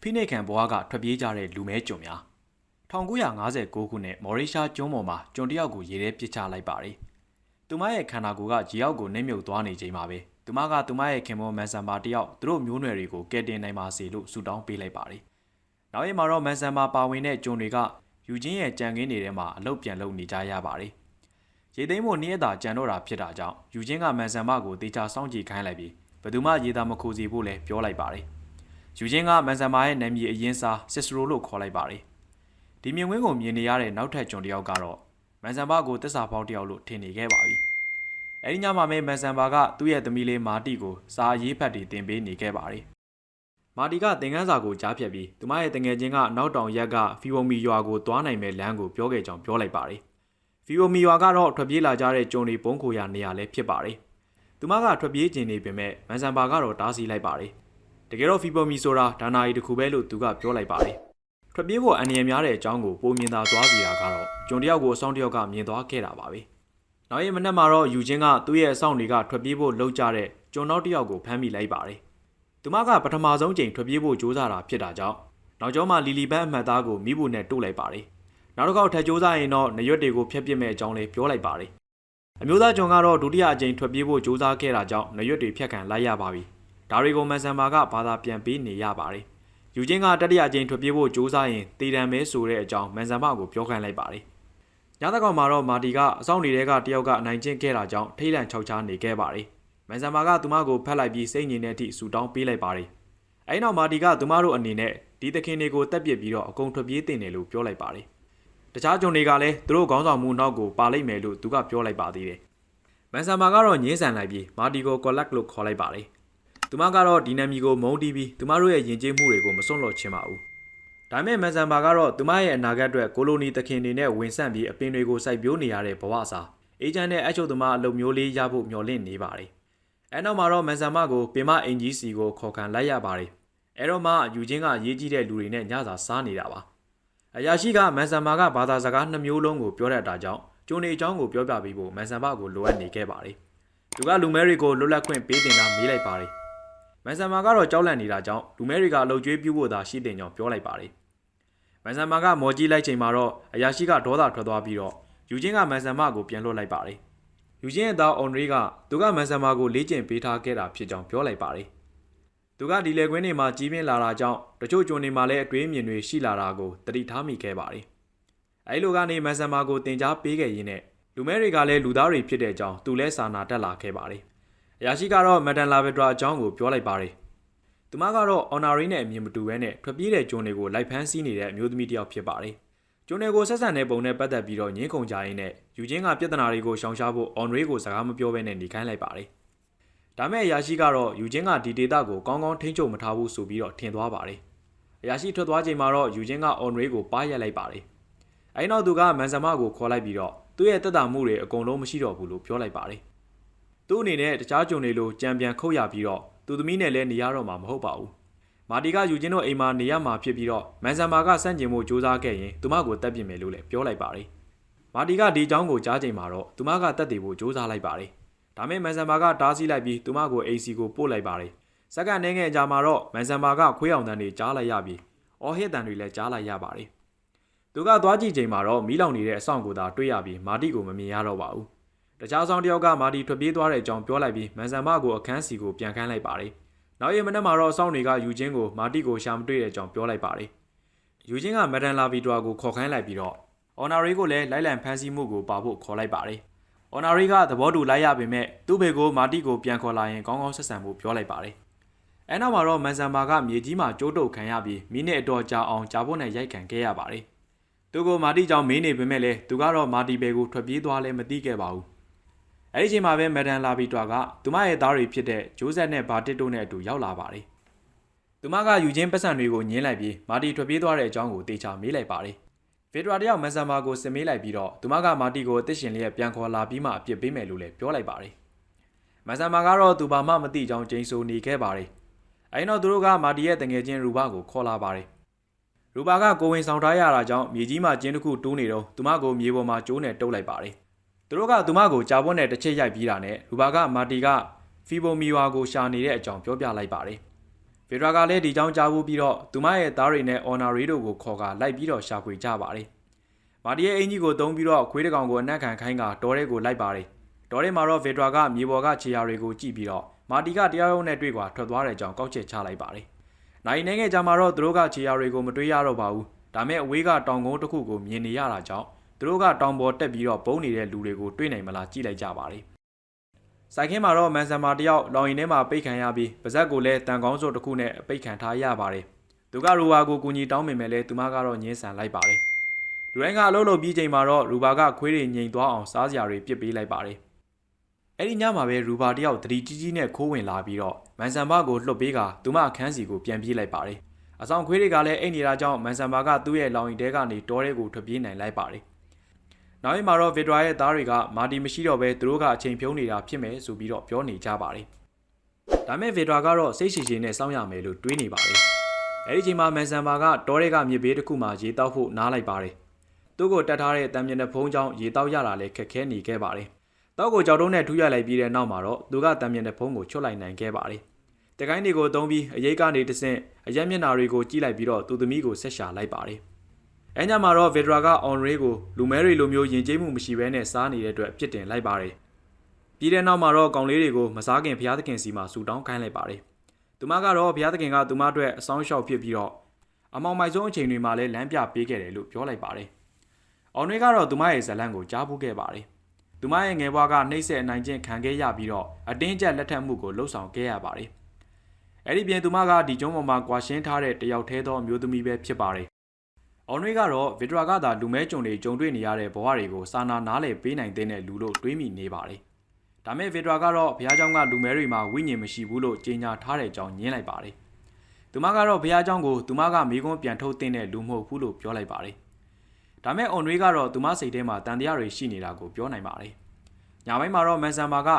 ဖိနှိပ်ခံဘဝကထွက်ပြေးကြတဲ့လူမဲကြုံများ1959ခုနှစ်မော်ရီရှားကျွန်းပေါ်မှာကျွန်တယောက်ကိုရေထဲပစ်ချလိုက်ပါတယ်။သူမရဲ့ခန္ဓာကိုယ်ကရေအောက်ကိုနှိမ့်မြုပ်သွားနေချိန်မှာပဲသူမကသူမရဲ့ခင်မောမန်ဆန်မာတယောက်သူတို့မျိုးနွယ်တွေကိုကယ်တင်နိုင်ပါစေလို့ဆုတောင်းပေးလိုက်ပါတယ်။နောက်ရက်မှာတော့မန်ဆန်မာပါဝင်တဲ့ကျွန်တွေကယူချင်းရဲ့ကြံကင်းတွေထဲမှာအလုတ်ပြန်လုပ်နေကြရပါတယ်။ရေသိမ်းဖို့နေ့ရက်သာကြံတော့တာဖြစ်တာကြောင့်ယူချင်းကမန်ဆန်မာကိုတေချာစောင့်ကြည့်ခိုင်းလိုက်ပြီးဘယ်သူမှရေသာမခိုးစီဖို့လည်းပြောလိုက်ပါတယ်။ ယူချင်းကမန်ဆန်မာရဲ့နာမည်အရင်စားစစ်စရိုလို့ခေါ်လိုက်ပါတယ်။ဒီမြင်ကွင်းကိုမြင်နေရတဲ့နောက်ထပ်ကျွန်တစ်ယောက်ကတော့မန်ဆန်ဘာကိုတစ္ဆာပေါင်းတစ်ယောက်လို့ထင်နေခဲ့ပါပြီ။အဲဒီညမှာပဲမန်ဆန်ဘာကသူ့ရဲ့သမီးလေးမာတီကိုစာရေးဖတ်တွေတင်ပေးနေခဲ့ပါတယ်။မာတီကသင်ခန်းစာကိုကြားဖြတ်ပြီးသူမရဲ့တငယ်ချင်းကနောက်တောင်ရက်ကဖီဝိုမီရွာကိုသွားနိုင်မဲ့လမ်းကိုပြောခဲ့ကြောင်းပြောလိုက်ပါတယ်။ဖီဝိုမီရွာကတော့ထွက်ပြေးလာကြတဲ့ကျွန်တွေပုံခိုရနေရလဲဖြစ်ပါတယ်။သူမကထွက်ပြေးကျင်နေပေမဲ့မန်ဆန်ဘာကတော့တားဆီးလိုက်ပါတယ်။ တကယ်တော့ဖီပေါ်မီဆိုတာဒါနာရီတစ်ခုပဲလို့သူကပြောလိုက်ပါတယ်။ထွက်ပြေးဖို့အန္တရာယ်များတဲ့အကြောင်းကိုပုံမြင်သာသွားစီတာကတော့ကျွန်တယောက်ကိုအဆောင်တယောက်ကမြင်သွားခဲ့တာပါပဲ။နောက်ရက်မနက်မှာတော့ယူချင်းကသူ့ရဲ့အဆောင်တွေကထွက်ပြေးဖို့လှုပ်ကြတဲ့ကျွန်တော်တယောက်ကိုဖမ်းမိလိုက်ပါတယ်။သူမကပထမဆုံးချိန်ထွက်ပြေးဖို့ကြိုးစားတာဖြစ်တာကြောင့်နောက်ကျောင်းမှာလီလီပန်းအမှတ်သားကိုမိဖို့နဲ့တို့လိုက်ပါတယ်။နောက်တစ်ခေါက်ထပ်ကြိုးစားရင်တော့နရွက်တွေကိုဖျက်ပစ်မဲ့အကြောင်းလေးပြောလိုက်ပါတယ်။အမျိုးသားကျွန်ကတော့ဒုတိယအကြိမ်ထွက်ပြေးဖို့ကြိုးစားခဲ့တာကြောင့်နရွက်တွေဖျက်ခံလိုက်ရပါပြီ။ ဒါတွေကိုမန်ဆန်မာကဘာသာပြန်ပေးနေရပါတယ်။ယူချင်းကတတိယအကြိမ်ထွက်ပြေးဖို့ကြိုးစားရင်တည်တံမဲဆိုတဲ့အကြောင်းမန်ဆန်မာကိုပြောခိုင်းလိုက်ပါတယ်။ညသကောင်မှာတော့မာတီကအဆောင်နေတဲ့ကတယောက်ကအနိုင်ကျင့်ခဲ့တာကြောင့်ထိတ်လန့်ချောက်ချားနေခဲ့ပါတယ်။မန်ဆန်မာကသူမကိုဖက်လိုက်ပြီးစိတ်ငြိမ်တဲ့အထိဆူတောင်းပေးလိုက်ပါတယ်။အဲဒီနောက်မာတီကသူမတို့အနေနဲ့ဒီသခင်တွေကိုတက်ပစ်ပြီးတော့အကုန်ထွက်ပြေးတင်တယ်လို့ပြောလိုက်ပါတယ်။တခြားကျွန်တွေကလည်းသူတို့ခေါင်းဆောင်မှုနောက်ကိုပါလိုက်မယ်လို့သူကပြောလိုက်ပါသေးတယ်။မန်ဆန်မာကတော့ငင်းဆန်လိုက်ပြီးမာတီကိုကော်လက်လို့ခေါ်လိုက်ပါတယ်။ သူမကတော့ဒီနာမီကိုမုန်းတီးပြီးသူမတို့ရဲ့ယဉ်ကျေးမှုတွေကိုမစွန့်လွတ်ချင်ပါဘူး။ဒါပေမဲ့မန်ဆန်ဘာကတော့သူမရဲ့အနာဂတ်အတွက်ကိုလိုနီတခင်တွေနဲ့ဝင်ဆန့်ပြီးအပင်တွေကိုစိုက်ပျိုးနေရတဲ့ဘဝစာအေဂျင့်နဲ့အချုပ်သမားအလုပ်မျိုးလေးရဖို့မျှော်လင့်နေပါတယ်။အဲနောက်မှာတော့မန်ဆန်မကိုပင်မအင်ကြီးစီကိုခေါ်ခံလိုက်ရပါတယ်။အဲတော့မှယူချင်းကရေးကြီးတဲ့လူတွေနဲ့ညစာစားနေတာပါ။အရာရှိကမန်ဆန်မာကဘာသာစကားနှစ်မျိုးလုံးကိုပြောတတ်တာကြောင့်ကျိုးနေအကြောင်းကိုပြောပြပေးဖို့မန်ဆန်မကိုလိုအပ်နေခဲ့ပါတယ်။သူကလူမဲတွေကိုလွတ်လပ်ခွင့်ပေးတင်တာမေးလိုက်ပါတယ်။ မန်ဆန်မာကတော့ကြောက်လန့်နေတာကြောင့်လူမဲတွေကအလုတ်ကျွေးပြဖို့သာရှိတင်ကြောင်းပြောလိုက်ပါတယ်။မန်ဆန်မာကမော်ကြီးလိုက်ချိန်မှာတော့အရာရှိကဒေါသထွက်သွားပြီးတော့ယူချင်းကမန်ဆန်မာကိုပြန်လွှတ်လိုက်ပါတယ်။ယူချင်းရဲ့သားအွန်ရီကသူကမန်ဆန်မာကိုလေ့ကျင့်ပေးထားခဲ့တာဖြစ်ကြောင်းပြောလိုက်ပါတယ်။သူကဒီလေကွင်းတွေမှာကြီးပြင်းလာတာကြောင့်တချို့ကျွန်းတွေမှာလည်းအတွေးအမြင်တွေရှိလာတာကိုတတိထားမိခဲ့ပါတယ်။အဲဒီလိုကနေမန်ဆန်မာကိုတင် जा ပေးခဲ့ရင်းနဲ့လူမဲတွေကလည်းလူသားတွေဖြစ်တဲ့အကြောင်းသူလည်းစာနာတက်လာခဲ့ပါတယ်။ အရာရှိကတော့မက်ဒန်လာဗက်ဒရာအကြောင်းကိုပြောလိုက်ပါတယ်။သူမကတော့အော်နာရီနဲ့အမြင်မတူဘဲနဲ့ထွက်ပြေးတဲ့ဂျွန်တွေကိုလိုက်ဖမ်းဆီးနေတဲ့အမျိုးသမီးတစ်ယောက်ဖြစ်ပါတယ်။ဂျွန်တွေကိုဆက်ဆံတဲ့ပုံနဲ့ပတ်သက်ပြီးတော့ညင်းခုန်ကြရင်းနဲ့ယူချင်းကပြဿနာတွေကိုရှောင်ရှားဖို့အော်နရီကိုစကားမပြောဘဲနဲ့နေခိုင်းလိုက်ပါတယ်။ဒါမဲ့အရာရှိကတော့ယူချင်းကဒီဒေတာကိုကောင်းကောင်းထိန်းချုပ်မထားဘူးဆိုပြီးတော့ထင်သွားပါတယ်။အရာရှိထွက်သွားချိန်မှာတော့ယူချင်းကအော်နရီကိုပါရက်လိုက်ပါတယ်။အဲဒီနောက်သူကမန်ဆန်မကိုခေါ်လိုက်ပြီးတော့သူ့ရဲ့တက်တာမှုတွေအကုန်လုံးမရှိတော့ဘူးလို့ပြောလိုက်ပါတယ်။ သူ့အနေနဲ့တခြားဂျုံတွေလိုကြံပြန်ခုတ်ရပြီးတော့သူသမီးနဲ့လည်းနေရတော့မှာမဟုတ်ပါဘူး။မာတီကယူချင်းတို့အိမ်မှာနေရမှာဖြစ်ပြီးတော့မန်ဆန်မာကစန့်ကျင်မှုစူးစမ်းခဲ့ရင်သူမကိုတက်ပြစ်မယ်လို့လည်းပြောလိုက်ပါတယ်။မာတီကဒီအကြောင်းကိုကြားချိန်မှာတော့သူမကတက်တည်ဖို့စူးစမ်းလိုက်ပါတယ်။ဒါမဲ့မန်ဆန်မာကတားဆီးလိုက်ပြီးသူမကိုအိမ်စီကိုပို့လိုက်ပါတယ်။စက္ကန့်နှင်းငယ်ကြာမှာတော့မန်ဆန်မာကခွေးအောင်တန်းတွေကြားလိုက်ရပြီးအော်ဟစ်တန်တွေလည်းကြားလိုက်ရပါတယ်။သူကသွားကြည့်ချိန်မှာတော့မီးလောင်နေတဲ့အဆောင်ကိုသာတွေ့ရပြီးမာတီကိုမမြင်ရတော့ပါဘူး။ တခြားဆောင်တစ်ယောက်ကမာဒီထွက်ပြေးသွားတဲ့အကြောင်းပြောလိုက်ပြီးမန်ဆန်မကိုအခန်းစီကိုပြန်ခန်းလိုက်ပါတယ်။နောက်ရက်မနေ့မှာတော့အဆောင်တွေကယူချင်းကိုမာတီကိုရှာမတွေ့တဲ့အကြောင်းပြောလိုက်ပါတယ်။ယူချင်းကမက်ဒန်လာဗီဒွာကိုခေါ်ခိုင်းလိုက်ပြီးတော့အော်နာရီကိုလည်းလိုက်လံဖမ်းဆီးမှုကိုပါဖို့ခေါ်လိုက်ပါတယ်။အော်နာရီကသဘောတူလိုက်ရပေမဲ့သူ့ဘေကိုမာတီကိုပြန်ခေါ်လာရင်ကောင်းကောင်းဆက်ဆံဖို့ပြောလိုက်ပါတယ်။အဲနောက်မှာတော့မန်ဆန်မာကမြေကြီးမှာကျိုးတုပ်ခံရပြီးမိနစ်အတော်ကြာအောင်ကြာဖို့နဲ့ရိုက်ခံခဲ့ရပါတယ်။သူကမာတီကြောင့်မင်းနေပေမဲ့လည်းသူကတော့မာတီဘေကိုထွက်ပြေးသွားလဲမသိခဲ့ပါဘူး။ အဲဒီချိန်မှာပဲမက်ဒန်လာဗီတွာကသူမရဲ့သားတွေဖြစ်တဲ့ဂျိုးဆက်နဲ့ဘာတစ်တို့နဲ့အတူရောက်လာပါတယ်။သူမကယူချင်းပတ်စံတွေကိုညင်းလိုက်ပြီးမာတီထွက်ပြေးသွားတဲ့အကြောင်းကိုတေချာမေးလိုက်ပါတယ်။ဗီဒရာတယောက်မန်ဆန်မာကိုစင်မေးလိုက်ပြီးတော့သူမကမာတီကိုအသက်ရှင်လျက်ပြန်ခေါ်လာပြီးမှအပြစ်ပေးမယ်လို့လည်းပြောလိုက်ပါတယ်။မန်ဆန်မာကတော့သူဘာမှမသိကြောင်းကျိန်ဆိုနေခဲ့ပါတယ်။အဲဒီနောက်သူတို့ကမာတီရဲ့တငယ်ချင်းရူဘာကိုခေါ်လာပါတယ်။ရူဘာကကိုဝင်ဆောင်ထားရတာကြောင့်မြေကြီးမှာကျင်းတစ်ခုတူးနေတော့သူမကိုမြေပေါ်မှာကျိုးနဲ့တုပ်လိုက်ပါတယ်။ သူတို့ကသူမကိုကြာပွက်နဲ့တစ်ချက်ရိုက်ပြီးတာနဲ့ရူဘာကမာတီကဖီဘိုမီဝါကိုရှာနေတဲ့အကြောင်းပြောပြလိုက်ပါတယ်။ဗေဒရာကလည်းဒီကြောင်းကြားဖို့ပြီးတော့သူမရဲ့သားတွေနဲ့အော်နာရီတို့ကိုခေါ်ကလိုက်ပြီးတော့ရှာဖွေကြပါတယ်။မာတီရဲ့အင်ကြီးကိုတုံးပြီးတော့ခွေးတကောင်ကိုအနက်ခံခိုင်းကတောထဲကိုလိုက်ပါတယ်။တောထဲမှာတော့ဗေဒရာကမြေပေါ်ကခြေရာတွေကိုကြည့်ပြီးတော့မာတီကတရားရုံးနဲ့တွေ့ကွာထွက်သွားတဲ့အကြောင်းကောက်ချက်ချလိုက်ပါတယ်။နိုင်နေငယ်ကြမှာတော့သူတို့ကခြေရာတွေကိုမတွေ့ရတော့ပါဘူး။ဒါမဲ့အဝေးကတောင်ကုန်းတစ်ခုကိုမြင်နေရတာကြောင့် သူတို့ကတောင်ပေါ်တက်ပြီးတော့ပုံနေတဲ့လူတွေကိုတွေ့နိုင်မလားကြည့်လိုက်ကြပါတယ်။စိုက်ခင်းမှာတော့မန်ဆန်မာတယောက်လောင်ရင်ထဲမှာပိတ်ခံရပြီးပါဇက်ကိုလည်းတန်ကောင်းစုတစ်ခုနဲ့ပိတ်ခံထားရပါတယ်။သူကရူဘာကိုကူညီတောင်းပင်မဲ့လဲသူမကတော့ညှင်းဆန်လိုက်ပါတယ်။လူတိုင်းကအလုပ်လုပ်ပြီးချိန်မှာတော့ရူဘာကခွေးတွေငြိမ်သွားအောင်စားစရာတွေပစ်ပေးလိုက်ပါတယ်။အဲ့ဒီညမှာပဲရူဘာတယောက်တတိကြီးကြီးနဲ့ခိုးဝင်လာပြီးတော့မန်ဆန်ဘာကိုလှုပ်ပေးကသူမအခန်းစီကိုပြန်ပြေးလိုက်ပါတယ်။အဆောင်ခွေးတွေကလည်းအိတ်နေတာကြောင့်မန်ဆန်ဘာကသူ့ရဲ့လောင်ရင်တဲကနေတောထဲကိုထွက်ပြေးနိုင်လိုက်ပါတယ်။ နောက်ရင်မှာတော့ဗီဒရာရဲ့သားတွေကမာတီမရှိတော့ဘဲသူတို့ကအချိန်ဖြုံးနေတာဖြစ်မယ်ဆိုပြီးတော့ပြောနေကြပါတယ်။ဒါမဲ့ဗီဒရာကတော့စိတ်ရှည်ရှည်နဲ့စောင့်ရမယ်လို့တွေးနေပါတယ်။အဲဒီချိန်မှာမန်ဆန်ဘာကတောထဲကမြေဘေးတစ်ခုမှာရေတောက်ဖို့နားလိုက်ပါတယ်။သူ့ကိုတက်ထားတဲ့တံမြင်တဲ့ဖုံးကြောင့်ရေတောက်ရတာလည်းခက်ခဲနေခဲ့ပါတယ်။တောက်ကိုကြောက်တုံးနဲ့ထူးရလိုက်ပြီးတဲ့နောက်မှာတော့သူကတံမြင်တဲ့ဖုံးကိုချွတ်လိုက်နိုင်ခဲ့ပါတယ်။တကိုင်းတွေကိုသုံးပြီးအရေးကနေတဆင့်အရက်မျက်နာတွေကိုကြည့်လိုက်ပြီးတော့သူသမီးကိုဆက်ရှာလိုက်ပါတယ်။ အဲညမှာတော့ဗေဒရာကအွန်ရေးကိုလူမဲတွေလိုမျိုးယဉ်ကျေးမှုမရှိဘဲနဲ့စားနေတဲ့အတွက်ပြစ်တင်လိုက်ပါတယ်။ပြီးတဲ့နောက်မှာတော့ကောင်လေးတွေကိုမစားခင်ဘုရားသခင်စီမှာဆူတောင်းခိုင်းလိုက်ပါတယ်။သူမကတော့ဘုရားသခင်ကသူမအတွက်အဆောင်လျှောက်ဖြစ်ပြီးတော့အမောင်မိုက်ဆုံးအချိန်တွေမှာလည်းလမ်းပြပေးခဲ့တယ်လို့ပြောလိုက်ပါတယ်။အောင်တွေကတော့သူမရဲ့ဇလံကိုကြားဖို့ခဲ့ပါတယ်။သူမရဲ့ငယ်ဘွားကနှိမ့်ဆက်အနိုင်ကျင့်ခံခဲ့ရပြီးတော့အတင်းကျပ်လက်ထပ်မှုကိုလှုပ်ဆောင်ခဲ့ရပါတယ်။အဲ့ဒီပြင်သူမကဒီကျုံးပေါ်မှာကွာရှင်းထားတဲ့တယောက်သေးသောအမျိုးသမီးပဲဖြစ်ပါတယ်။ အောင်တွေကတော့ဗီဒရာကသာလူမဲကြုံတွေကြုံတွေ့နေရတဲ့ဘဝတွေကိုစာနာနားလည်ပေးနိုင်တဲ့လူလို့တွေးမိနေပါတယ်။ဒါမဲ့ဗီဒရာကတော့ဘုရားကျောင်းကလူမဲတွေမှာဝိညာဉ်မရှိဘူးလို့ကြေညာထားတဲ့အကြောင်းညင်းလိုက်ပါတယ်။သူမကတော့ဘုရားကျောင်းကိုသူမကမိကွန်းပြန်ထုတ်တဲ့လူမဟုတ်ဘူးလို့ပြောလိုက်ပါတယ်။ဒါမဲ့အွန်တွေကတော့သူမစိတ်ထဲမှာတန်တရားတွေရှိနေတာကိုပြောနိုင်ပါတယ်။ညပိုင်းမှာတော့မန်ဆန်မာက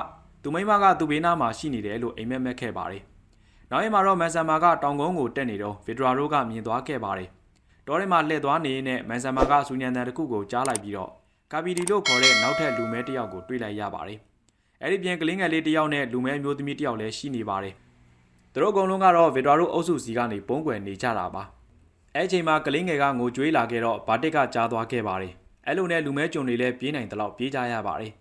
သူမိမကသူ့ဘေးနားမှာရှိနေတယ်လို့အိမ်မက်မက်ခဲ့ပါတယ်။နောက်ရက်မှာတော့မန်ဆန်မာကတောင်ကုန်းကိုတက်နေတော့ဗီဒရာတို့ကမြင်သွားခဲ့ပါတယ်။ တောထဲမှာလှည့်သွားနေနဲ့မန်ဆန်မာကစူညံတန်တစ်ခုကိုကြားလိုက်ပြီးတော့ကာပီတီလို့ခေါ်တဲ့နောက်ထပ်လူမဲတစ်ယောက်ကိုတွေ့လိုက်ရပါတယ်။အဲ့ဒီပြင်ကလင်းငယ်လေးတစ်ယောက်နဲ့လူမဲမျိုးသမီးတစ်ယောက်လည်းရှိနေပါတယ်။သူတို့အကုန်လုံးကတော့ဗီဒရာတို့အုပ်စုစီကနေပုံကွယ်နေကြတာပါ။အဲ့ချိန်မှာကလင်းငယ်ကငိုကြွေးလာခဲ့တော့ဘာတစ်ကကြားသွားခဲ့ပါတယ်။အဲ့လိုနဲ့လူမဲကြုံတွေလည်းပြေးနိုင်တယ်လို့ပြေးကြရပါတယ်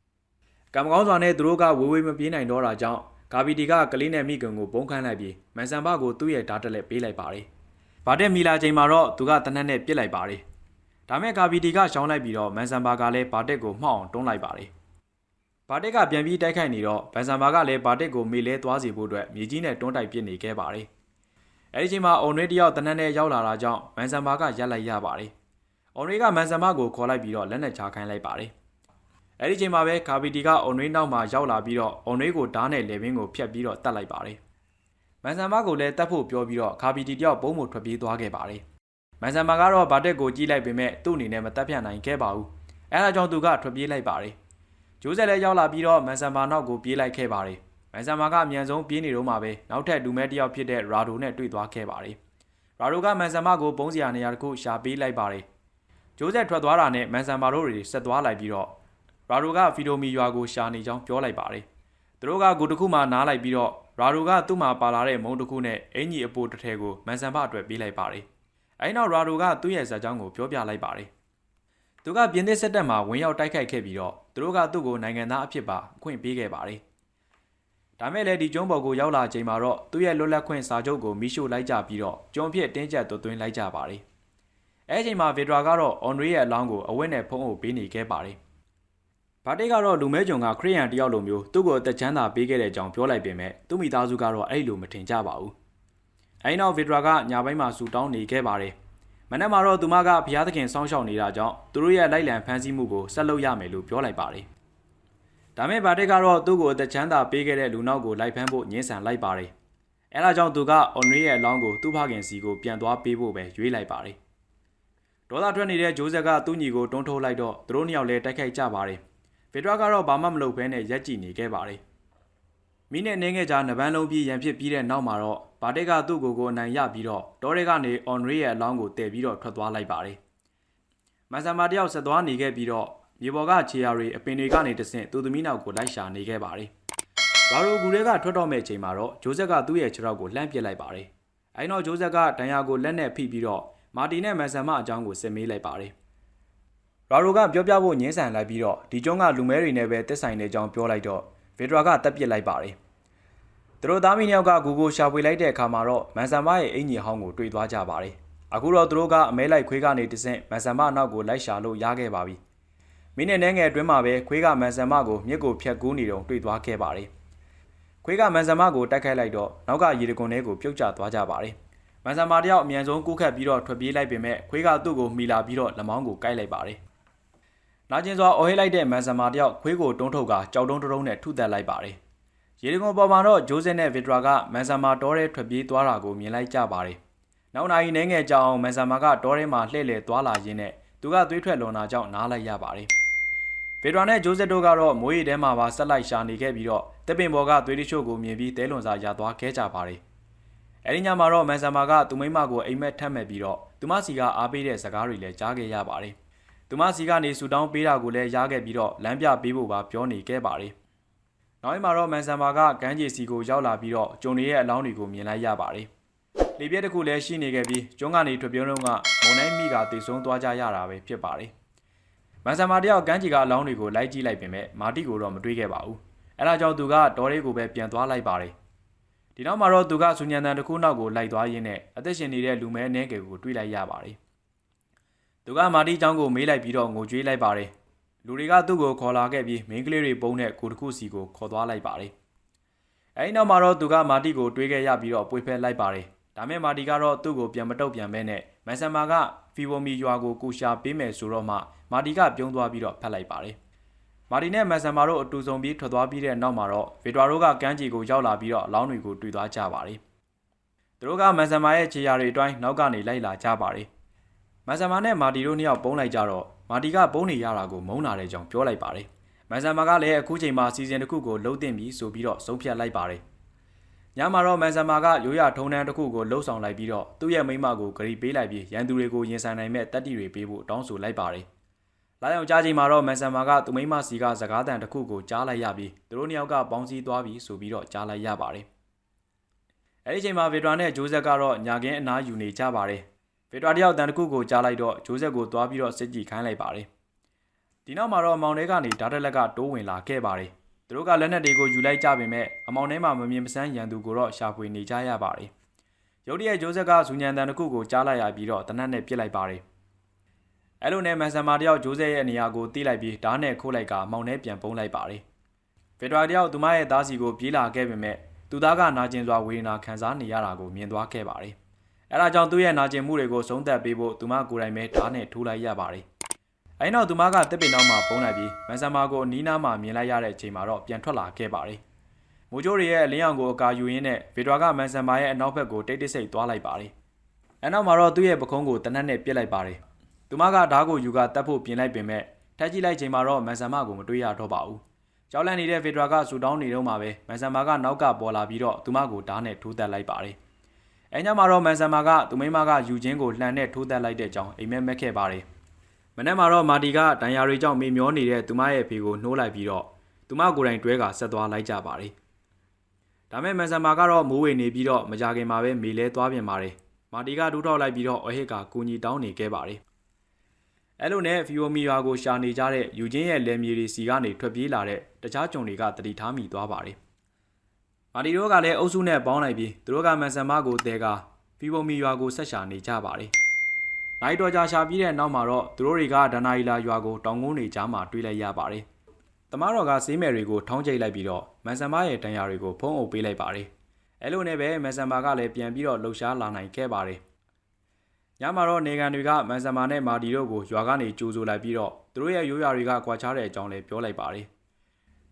။ကံကောင်းစွာနဲ့သူတို့ကဝေးဝေးမပြေးနိုင်တော့တာကြောင့်ဂါဘီတီကကလေးနဲ့မိကွန်ကိုပုံခန်းလိုက်ပြီးမန်ဆန်ဘကိုသူ့ရဲ့ဓာတ်တက်လက်ပေးလိုက်ပါတယ်။ ဘာတက်မီလာချိန်မှာတော့သူကတနက်နဲ့ပြစ်လိုက်ပါတယ်။ဒါမဲ့ဂါဘီတီကရှောင်းလိုက်ပြီးတော့မန်ဆန်ဘာကလည်းဘာတက်ကိုမှောက်အောင်တွန်းလိုက်ပါတယ်။ဘာတက်ကပြန်ပြီးတိုက်ခိုက်နေတော့ဗန်ဆန်ဘာကလည်းဘာတက်ကိုမေလဲသွားစီဖို့အတွက်မြေကြီးနဲ့တွန်းတိုက်ပစ်နေခဲ့ပါတယ်။အဲဒီချိန်မှာအွန်ရွေးတယောက်တနက်နဲ့ရောက်လာတာကြောင့်မန်ဆန်ဘာကရက်လိုက်ရပါတယ်။အွန်ရွေးကမန်ဆန်ဘာကိုခေါ်လိုက်ပြီးတော့လက်နဲ့ချခိုင်းလိုက်ပါတယ်။အဲဒီချိန်မှာပဲကာဗီတီကအွန်ရွေးနောက်မှာရောက်လာပြီးတော့အွန်ရွေးကိုဓာတ်နဲ့လေဘင်းကိုဖျက်ပြီးတော့တတ်လိုက်ပါတယ်။ မန်ဆန်ဘာကိုလည်းတတ်ဖို့ပြောပြီးတော့ကာဗီတီတယောက်ပုံးမထွက်ပြေးသွားခဲ့ပါတယ်။မန်ဆန်ဘာကတော့ဘာတက်ကိုကြီးလိုက်ပေမဲ့သူ့အနေနဲ့မတက်ပြနိုင်ခဲ့ပါဘူး။အဲဒါကြောင့်သူကထွက်ပြေးလိုက်ပါတယ်။ဂျိုးဆက်လည်းရောက်လာပြီးတော့မန်ဆန်ဘာနောက်ကိုပြေးလိုက်ခဲ့ပါတယ်။မန်ဆန်ဘာကအမြန်ဆုံးပြေးနေတော့မှပဲနောက်ထပ်လူမဲတစ်ယောက်ဖြစ်တဲ့ရာဒိုနဲ့တွေ့သွားခဲ့ပါတယ်။ရာဒိုကမန်ဆန်ဘာကိုပုံးစရာနေရာတစ်ခုရှာပေးလိုက်ပါတယ်။ဂျိုးဆက်ထွက်သွားတာနဲ့မန်ဆန်ဘာတို့တွေဆက်သွားလိုက်ပြီးတော့ရာဒိုကဖီဒိုမီရွာကိုရှာနေကြောင်းပြောလိုက်ပါတယ်။သူတို့ကဂိုတစ်ခုမှနားလိုက်ပြီးတော့ ရာဒိုကသူ့မှာပါလာတဲ့မုံတစ်ခုနဲ့အင်ကြီးအပိုတစ်ထည်ကိုမန်ဆန်ဘာအတွက်ပေးလိုက်ပါတယ်။အဲဒီနောက်ရာဒိုကသူ့ရဲ့ဇာတ်ကြောင်းကိုပြောပြလိုက်ပါတယ်။သူကပြင်းသစ်စစ်တပ်မှာဝင်ရောက်တိုက်ခိုက်ခဲ့ပြီးတော့သူတို့ကသူ့ကိုနိုင်ငံသားအဖြစ်ပါအခွင့်ပေးခဲ့ပါတယ်။ဒါမဲ့လည်းဒီကျုံးပေါ်ကိုရောက်လာချိန်မှာတော့သူ့ရဲ့လွတ်လပ်ခွင့်စာချုပ်ကိုမိရှို့လိုက်ကြပြီးတော့ကျုံဖြစ်တင်းကျပ်သွသွင်းလိုက်ကြပါတယ်။အဲအချိန်မှာဗီဒရာကတော့အွန်ရီရဲ့အလောင်းကိုအဝတ်နဲ့ဖုံးအုပ်ပေးနေခဲ့ပါတယ်။ ဘာတိကတော့လူမဲကြုံကခရီးယန်တယောက်လိုမျိုးသူ့ကိုအသက်ချမ်းသာပေးခဲ့တဲ့အကြောင်းပြောလိုက်ပေမဲ့သူ့မိသားစုကတော့အဲ့လိုမထင်ကြပါဘူး။အဲဒီနောက်ဗီဒရာကညာဘက်မှာဆူတောင်းနေခဲ့ပါတယ်။မနေ့မှာတော့သူမကဘုရားသခင်စောင့်ရှောက်နေတာကြောင့်သူတို့ရဲ့လိုက်လံဖမ်းဆီးမှုကိုဆက်လုပ်ရမယ်လို့ပြောလိုက်ပါတယ်။ဒါမဲ့ဘာတိကတော့သူ့ကိုအသက်ချမ်းသာပေးခဲ့တဲ့လူနောက်ကိုလိုက်ဖမ်းဖို့ညှင်းဆန်လိုက်ပါတယ်။အဲဒါကြောင့်သူကအွန်ရီရဲ့အလောင်းကိုသူ့ဖခင်စီကိုပြန်သွားပေးဖို့ပဲရွေးလိုက်ပါတယ်။ဒေါသထွက်နေတဲ့ဂျိုးဆက်ကသူ့ညီကိုတွန်းထိုးလိုက်တော့သူတို့နှစ်ယောက်လည်းတိုက်ခိုက်ကြပါတယ်။ ဗီဒရာကတော့ဘာမှမလုပ်ဘဲနဲ့ရက်ကြည့်နေခဲ့ပါတယ်။မိနဲ့နှင်းငယ်ကြားနပန်းလုံးပြီးရန်ဖြစ်ပြီးတဲ့နောက်မှာတော့ဘာတက်ကသူ့ကိုယ်ကိုအနိုင်ရပြီးတော့တောထဲကနေအွန်ရီရဲ့အလောင်းကိုတည်ပြီးတော့ထွက်သွားလိုက်ပါတယ်။မန်ဆန်မာတယောက်ဆက်သွားနေခဲ့ပြီးတော့မြေပေါ်ကခြေရာတွေအပင်တွေကနေတဆင့်သူသမီးနောက်ကိုလိုက်ရှာနေခဲ့ပါတယ်။ရာရိုဂူတွေကထွက်တော့မဲ့အချိန်မှာတော့ဂျိုးဆက်ကသူ့ရဲ့ခြေထောက်ကိုလှမ်းပစ်လိုက်ပါတယ်။အဲဒီနောက်ဂျိုးဆက်ကဒဏ်ရာကိုလက်နဲ့ဖိပြီးတော့မာတီနဲ့မန်ဆန်မအကြောင်းကိုစစ်မေးလိုက်ပါတယ်။ ရာရိုကပြောပြဖို့ညှင်းဆန်လိုက်ပြီးတော့ဒီကျွန်းကလူမဲတွေနဲ့ပဲတက်ဆိုင်တဲ့အကြောင်းပြောလိုက်တော့ဗီဒရာကတက်ပစ်လိုက်ပါတယ်။သူတို့သားမီးနှစ်ယောက်ကဂူကိုရှာဖွေလိုက်တဲ့အခါမှာတော့မန်ဆန်မရဲ့အင်ကြီးဟောင်းကိုတွေ့သွားကြပါတယ်။အခုတော့သူတို့ကအမဲလိုက်ခွေးကနေတဆင့်မန်ဆန်မအနောက်ကိုလိုက်ရှာလို့ရခဲ့ပါပြီ။မိနစ်နှဲငယ်အတွင်းမှာပဲခွေးကမန်ဆန်မကိုမြစ်ကိုဖြတ်ကူးနေတော့တွေ့သွားခဲ့ပါတယ်။ခွေးကမန်ဆန်မကိုတိုက်ခိုက်လိုက်တော့နောက်ကရေတကွန်ထဲကိုပြုတ်ကျသွားကြပါတယ်။မန်ဆန်မတယောက်အမြန်ဆုံးကူးခတ်ပြီးတော့ထွက်ပြေးလိုက်ပေမဲ့ခွေးကသူ့ကိုမိလာပြီးတော့လက်မောင်းကိုကိုက်လိုက်ပါတယ်။ နာကျင်စွာအော်ဟစ်လိုက်တဲ့မန်ဆန်မတယောက်ခွေးကိုတွန်းထုတ်ကကြောက်တုံးတုံးနဲ့ထုသက်လိုက်ပါတယ်။ရေတကွန်ပေါ်မှာတော့ဂျိုးဆစ်နဲ့ဗစ်ဒရာကမန်ဆန်မတောထဲထွက်ပြေးသွားတာကိုမြင်လိုက်ကြပါတယ်။နောက်နိုင်နေငယ်ကြောင်မန်ဆန်မကတောထဲမှာလှည့်လည်သွားလာရင်းနဲ့သူကသွေးထွက်လွန်တာကြောင့်နားလိုက်ရပါတယ်။ဗေဒရာနဲ့ဂျိုးဆက်တို့ကတော့မိုးရီထဲမှာပါဆက်လိုက်ရှာနေခဲ့ပြီးတော့တပ်ပင်ဘော်ကသွေးတချို့ကိုမြင်ပြီးတဲလွန်စာရသွားခဲ့ကြပါတယ်။အဲဒီညမှာတော့မန်ဆန်မာကသူမိမကိုအိမ်မက်ထက်မဲ့ပြီးတော့သူမစီကအားပေးတဲ့စကားတွေလည်းကြားခဲ့ရပါတယ်။ သူမစီကနေဆူတောင်းပေးတာကိုလည်းရခဲ့ပြီးတော့လမ်းပြပေးဖို့ပါပြောနေခဲ့ပါတယ်။နောက်ရက်မှာတော့မန်ဆန်မာကကမ်းခြေစီကိုရောက်လာပြီးတော့ကျုံတွေရဲ့အလောင်းတွေကိုမြင်လိုက်ရပါတယ်။လေပြည့်တစ်ခုလည်းရှိနေခဲ့ပြီးကျွန်းကနေထွက်ပြုံးတော့ကမုံနိုင်မိကတည်ဆုံးသွားကြရတာပဲဖြစ်ပါတယ်။မန်ဆန်မာတယောက်ကမ်းခြေကအလောင်းတွေကိုလိုက်ကြည့်လိုက်ပေမဲ့မာတီကိုတော့မတွေးခဲ့ပါဘူး။အဲဒါကြောင့်သူကဒေါ်လေးကိုပဲပြန်သွားလိုက်ပါတယ်။ဒီနောက်မှာတော့သူကဆူညံတန်တစ်ခုနောက်ကိုလိုက်သွားရင်းနဲ့အသက်ရှင်နေတဲ့လူမဲအနေငယ်ကိုတွေးလိုက်ရပါတယ်။ သူကမာတီချောင်းကိုမေးလိုက်ပြီးတော့ငိုကြွေးလိုက်ပါတယ်။လူတွေကသူ့ကိုခေါ်လာခဲ့ပြီးမိန်းကလေးတွေပုံနဲ့ကိုတခုစီကိုခေါ်သွားလိုက်ပါတယ်။အဲဒီနောက်မှာတော့သူကမာတီကိုတွေးခဲ့ရပြီးတော့ပွေဖက်လိုက်ပါတယ်။ဒါမဲ့မာတီကတော့သူ့ကိုပြန်မတုတ်ပြန်ပဲနဲ့မန်ဆန်မာကဖီဝမီရွာကိုကိုရှာပေးမယ်ဆိုတော့မှမာတီကပြုံးသွားပြီးတော့ဖက်လိုက်ပါတယ်။မာတီနဲ့မန်ဆန်မာတို့အတူဆုံပြီးထွက်သွားပြီးတဲ့နောက်မှာတော့ဗီဒွာတို့ကကမ်းခြေကိုရောက်လာပြီးတော့အလောင်းတွေကိုတွေ့သွားကြပါတယ်။သူတို့ကမန်ဆန်မာရဲ့ခြေရာတွေအတွင်းနောက်ကနေလိုက်လာကြပါတယ် မန်ဆန်မာနဲ့မာတီတို့နှစ်ယောက်ပုံးလိုက်ကြတော့မာတီကပုံးနေရတာကိုမုန်းလာတဲ့ကြောင်ပြောလိုက်ပါတယ်။မန်ဆန်မာကလည်းအခုချိန်မှာစီဇန်တစ်ခုကိုလှုပ်တင်ပြီးဆိုပြီးတော့ဆုံးဖြတ်လိုက်ပါတယ်။ညမှာတော့မန်ဆန်မာကရိုးရထုံတန်းတစ်ခုကိုလှုပ်ဆောင်လိုက်ပြီးတော့သူ့ရဲ့မိမကိုဂရီပေးလိုက်ပြီးရန်သူတွေကိုရင်ဆိုင်နိုင်မဲ့တက်တီတွေပေးဖို့တောင်းဆိုလိုက်ပါတယ်။လာရောက်ကြားချိန်မှာတော့မန်ဆန်မာကသူ့မိမစီကစကားတန်တစ်ခုကိုကြားလိုက်ရပြီးသူတို့နှစ်ယောက်ကပေါင်းစည်းသွားပြီးဆိုပြီးတော့ကြားလိုက်ရပါတယ်။အဲဒီချိန်မှာဗီဒရာနဲ့ဂျိုးဆက်ကတော့ညာကင်းအနားယူနေကြပါတယ်။ ဗီဒရာတယောက်တန်တစ်ခုကိုကြားလိုက်တော့ဂျိုးဆက်ကိုသွားပြီးတော့စစ်ကြည့်ခိုင်းလိုက်ပါတယ်။ဒီနောက်မှာတော့အမောင်ထဲကနေဓာတ်တက်လက်ကတိုးဝင်လာခဲ့ပါတယ်။သူတို့ကလက်နက်တွေကိုယူလိုက်ကြပေမဲ့အမောင်ထဲမှာမမြင်မစမ်းရန်သူကိုတော့ရှာဖွေနေကြရပါတယ်။ရုတ်တရက်ဂျိုးဆက်ကဇူညံတန်တစ်ခုကိုကြားလိုက်ရပြီးတော့တနက်နဲ့ပြစ်လိုက်ပါတယ်။အဲလိုနဲ့မန်ဆန်မာတယောက်ဂျိုးဆက်ရဲ့နေရာကိုတီးလိုက်ပြီးဓာတ်နဲ့ခိုးလိုက်ကမောင်ထဲပြန်ပုံးလိုက်ပါတယ်။ဗီဒရာတယောက်သူမရဲ့သားစီကိုပြေးလာခဲ့ပေမဲ့သူသားကနာကျင်စွာဝေဒနာခံစားနေရတာကိုမြင်သွားခဲ့ပါတယ်။ အဲဒါကြောင့်သူ့ရဲ့နာကျင်မှုတွေကိုဆုံးသက်ပေးဖို့သူမကိုယ်တိုင်ပဲဓာတ်နဲ့ထိုးလိုက်ရပါတယ်။အဲနောက်သူမကတစ်ပင်နောက်မှာပုံးလိုက်ပြီးမန်ဆန်မာကိုအနီးနားမှာမြင်လိုက်ရတဲ့အချိန်မှာတော့ပြန်ထွက်လာခဲ့ပါတယ်။မိုးကြိုးတွေရဲ့အလင်းရောင်ကိုအကာယူရင်းနဲ့ဗီဒရာကမန်ဆန်မာရဲ့အနောက်ဘက်ကိုတိတ်တိတ်ဆိတ်သွားလိုက်ပါတယ်။အဲနောက်မှာတော့သူ့ရဲ့ပခုံးကိုတနက်နဲ့ပြစ်လိုက်ပါတယ်။သူမကဓာတ်ကိုယူကတတ်ဖို့ပြင်လိုက်ပေမဲ့ထက်ကြည့်လိုက်ချိန်မှာတော့မန်ဆန်မာကိုမတွေးရတော့ပါဘူး။ကြောက်လန့်နေတဲ့ဗီဒရာကဆူတောင်းနေတော့မှပဲမန်ဆန်မာကနောက်ကပေါ်လာပြီးတော့သူမကိုဓာတ်နဲ့ထိုးတက်လိုက်ပါတယ်။ အဲညမှာတော့မန်ဆန်မာကသူမိမကယူချင်းကိုလှန်နဲ့ထိုးတက်လိုက်တဲ့ကြောင်းအိမ်မက်မက်ခဲ့ပါတယ်။မနေ့မှာတော့မာတီကဒဏ်ရာတွေကြောင့်မေမျောနေတဲ့သူမရဲ့ဖေကိုနှိုးလိုက်ပြီးတော့သူမကိုယ်တိုင်တွဲကဆက်သွားလိုက်ကြပါတယ်။ဒါမဲ့မန်ဆန်မာကတော့မိုးဝေနေပြီးတော့မကြခင်မှာပဲမေလဲသွားပြင်ပါတယ်။မာတီကဒူးထောက်လိုက်ပြီးတော့အဟစ်ကကူညီတောင်းနေခဲ့ပါတယ်။အဲလိုနဲ့ဖီယိုမီယာကိုရှာနေကြတဲ့ယူချင်းရဲ့လယ်မြေတွေစီကနေထွက်ပြေးလာတဲ့တခြားကြုံတွေကတတိထားမိသွားပါတယ်။ မာတီတို့ကလည်းအုပ်စုနဲ့ပေါင်းလိုက်ပြီးသူတို့ကမန်ဆန်မာကိုတဲကဖီယိုမီယာကိုဆက်ရှာနေကြပါတယ်။နိုင်တော်ကြာရှာပြီးတဲ့နောက်မှာတော့သူတို့တွေကဒနာအီလာရွာကိုတောင်ကုန်းတွေကြားမှာတွေးလိုက်ရပါတယ်။တမားတော်ကစေးမယ်တွေကိုထောင်းကျိတ်လိုက်ပြီးတော့မန်ဆန်မာရဲ့တန်ရာတွေကိုဖုံးအုပ်ပေးလိုက်ပါတယ်။အဲလိုနဲ့ပဲမန်ဆန်မာကလည်းပြန်ပြီးတော့လှုပ်ရှားလာနိုင်ခဲ့ပါတယ်။ညမှာတော့နေကန်တွေကမန်ဆန်မာနဲ့မာဒီတို့ကိုရွာကနေကြိုးဆိုလိုက်ပြီးတော့သူတို့ရဲ့ရိုးရာတွေကကွာခြားတဲ့အကြောင်းလည်းပြောလိုက်ပါတယ်။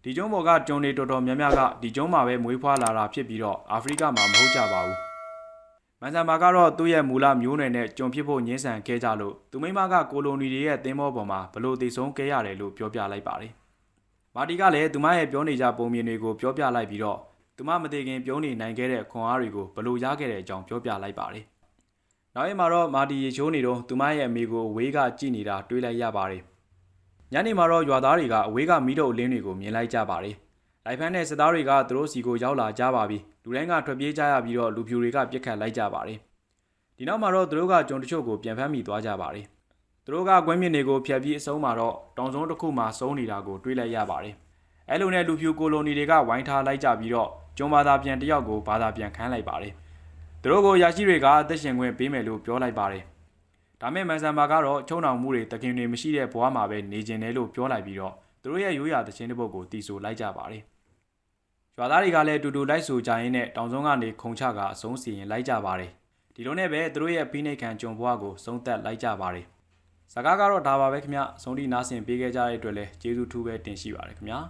ဒီကျုံးဘော်ကကျုံတွေတော်တော်များများကဒီကျုံးမှာပဲမွေးဖွားလာတာဖြစ်ပြီးတော့အာဖရိကမှာမဟုတ်ကြပါဘူး။မန်ဆန်မာကတော့သူ့ရဲ့မူလမျိုးနွယ်နဲ့ကျုံဖြစ်ဖို့ညှင်းဆန်ခဲ့ကြလို့သူမိမကကိုလိုနီတွေရဲ့သင်းမောပေါ်မှာဘလို့တည်ဆုံးခဲ့ရတယ်လို့ပြောပြလိုက်ပါတယ်။မာတီကလည်းသူမရဲ့ပြောနေကြပုံမြင်တွေကိုပြောပြလိုက်ပြီးတော့သူမမသေးခင်ပြောနေနိုင်ခဲ့တဲ့ခွန်အားတွေကိုဘလို့ရခဲ့တဲ့အကြောင်းပြောပြလိုက်ပါတယ်။နောက်ရက်မှာတော့မာတီရေချိုးနေတော့သူမရဲ့အမေကိုအဝေးကကြည့်နေတာတွေးလိုက်ရပါတယ်။ ညနေမှာတော့ရွာသားတွေကအဝေးကမီးတုပ်အလင်းတွေကိုမြင်လိုက်ကြပါတယ်လိုက်ဖမ်းတဲ့စစ်သားတွေကသူတို့စီကိုရောက်လာကြပါပြီလူတိုင်းကထွက်ပြေးကြရပြီးတော့လူဖြူတွေကပြစ်ခတ်လိုက်ကြပါတယ်ဒီနောက်မှာတော့သူတို့ကကြုံတချို့ကိုပြန်ဖမ်းမိသွားကြပါတယ်သူတို့ကကွင်းမြင့်တွေကိုဖျက်ပြီးအဆုံးမှာတော့တောင်စုံတစ်ခုမှာစုံနေတာကိုတွေးလိုက်ရပါတယ်အဲလိုနဲ့လူဖြူကိုလိုနီတွေကဝိုင်းထားလိုက်ကြပြီးတော့ကျွန်းဘာသာပြန်တစ်ယောက်ကိုဘာသာပြန်ခန်းလိုက်ပါတယ်သူတို့ကိုရာရှိတွေကအသက်ရှင်ခွင့်ပေးမယ်လို့ပြောလိုက်ပါတယ် ဒါမဲ့မန်ဆန်ဘာကတော့ချုံအောင်မှုတွေတခင်တွေမရှိတဲ့ဘဝမှာပဲနေကျင်တယ်လို့ပြောလိုက်ပြီးတော့သူတို့ရဲ့ရိုးရာသချင်းတစ်ပုဒ်ကိုတီးဆိုလိုက်ကြပါတယ်ရွာသားတွေကလည်းအတူတူလိုက်ဆိုကြရင်းနဲ့တောင်စုံကနေခုံချကအဆုံးစီရင်လိုက်ကြပါတယ်ဒီလိုနဲ့ပဲသူတို့ရဲ့ဖိနှိတ်ခံကြုံဘွားကိုဆုံးသက်လိုက်ကြပါတယ်စကားကတော့ဒါပါပဲခင်ဗျအဆုံးထိနားဆင်ပေးခဲ့ကြတဲ့အတွက်လည်းကျေးဇူးထူးပဲတင်ရှိပါတယ်ခင်ဗျာ